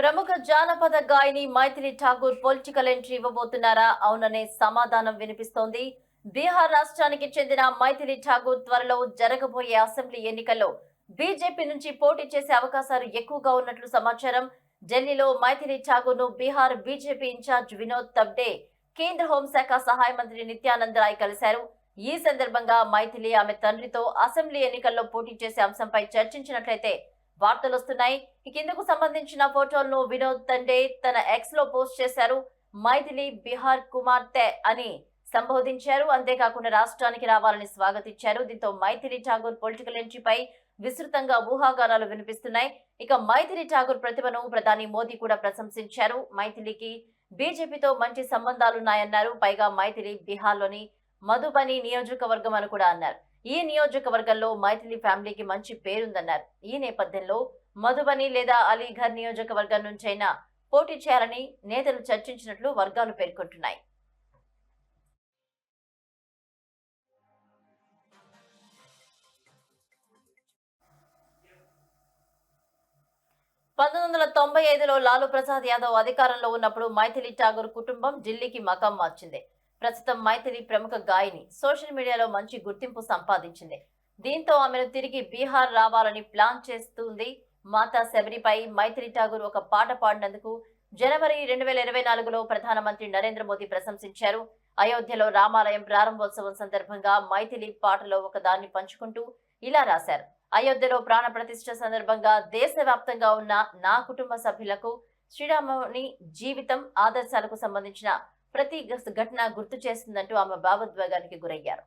ప్రముఖ జానపద గాయని మైథిలి ఠాగూర్ పొలిటికల్ ఎంట్రీ ఇవ్వబోతున్నారా? అవుననే సమాధానం వినిపిస్తోంది. బీహార్ రాష్ట్రానికి చెందిన మైథిలి ఠాగూర్ త్వరలో జరగబోయే అసెంబ్లీ ఎన్నికల్లో బీజేపీ నుంచి పోటీ చేసే అవకాశాలు ఎక్కువగా ఉన్నట్లు సమాచారం. ఢిల్లీలో మైథిలి ఠాగూర్ను బీహార్ బీజేపీ ఇన్ఛార్జ్ వినోద్ తబ్డే కేంద్ర హోంశాఖ సహాయ మంత్రి నిత్యానంద్ రాయ్ కలిశారు. ఈ సందర్భంగా మైథిలి ఆమె తండ్రితో అసెంబ్లీ ఎన్నికల్లో పోటీ చేసే అంశంపై చర్చించినట్లయితే వార్తలు వస్తున్నాయి. ఇక ఇందుకు సంబంధించిన ఫోటోలను వినోద్ తండే తన ఎక్స్లో పోస్ట్ చేశారు. మైథిలి బిహార్ కుమార్తె అని సంబోధించారు. అంతేకాకుండా రాష్ట్రానికి రావాలని స్వాగతించారు. దీంతో మైథిలి ఠాగూర్ పొలిటికల్ ఎంట్రీపై విస్తృతంగా ఊహాగానాలు వినిపిస్తున్నాయి. ఇక మైథిలి ఠాగూర్ ప్రతిభను ప్రధాని మోదీ కూడా ప్రశంసించారు. మైథిలికి బీజేపీతో మంచి సంబంధాలున్నాయన్నారు. పైగా మైథిలి బీహార్లోని మధుబని నియోజకవర్గం అని కూడా అన్నారు. ఈ నియోజకవర్గంలో మైథిలి ఫ్యామిలీకి మంచి పేరుందన్నారు. ఈ నేపథ్యంలో మధుబని లేదా అలీఘర్ నియోజకవర్గం నుంచైనా పోటీ చేయాలని నేతలు చర్చించినట్లు వర్గాలు పేర్కొంటున్నాయి. పంతొమ్మిది వందల తొంభై ఐదులో లాలూ ప్రసాద్ యాదవ్ అధికారంలో ఉన్నప్పుడు మైథిలి ఠాగూర్ కుటుంబం ఢిల్లీకి మకాం మార్చింది. ప్రస్తుతం మైథిలి ప్రముఖ గాయని సోషల్ మీడియాలో మంచి గుర్తింపు సంపాదించింది. దీంతో ఆమెను తిరిగి బీహార్ రావాలని ప్లాన్ చేస్తుంది. మాతా శబరిపై మైథిలి ఠాగూర్ ఒక పాట పాడినందుకు జనవరి రెండు వేల ఇరవై నాలుగులో ప్రధానమంత్రి నరేంద్ర మోదీ ప్రశంసించారు. అయోధ్యలో రామాలయం ప్రారంభోత్సవం సందర్భంగా మైథిలి పాటలో ఒక దాన్ని పంచుకుంటూ ఇలా రాశారు. అయోధ్యలో ప్రాణ ప్రతిష్ఠ సందర్భంగా దేశవ్యాప్తంగా ఉన్న నా కుటుంబ సభ్యులకు శ్రీరాముని జీవితం ఆదర్శాలకు సంబంధించిన ప్రతి ఘటన గుర్తు చేస్తుందంటూ ఆమె భావోద్వేగానికి గురయ్యారు.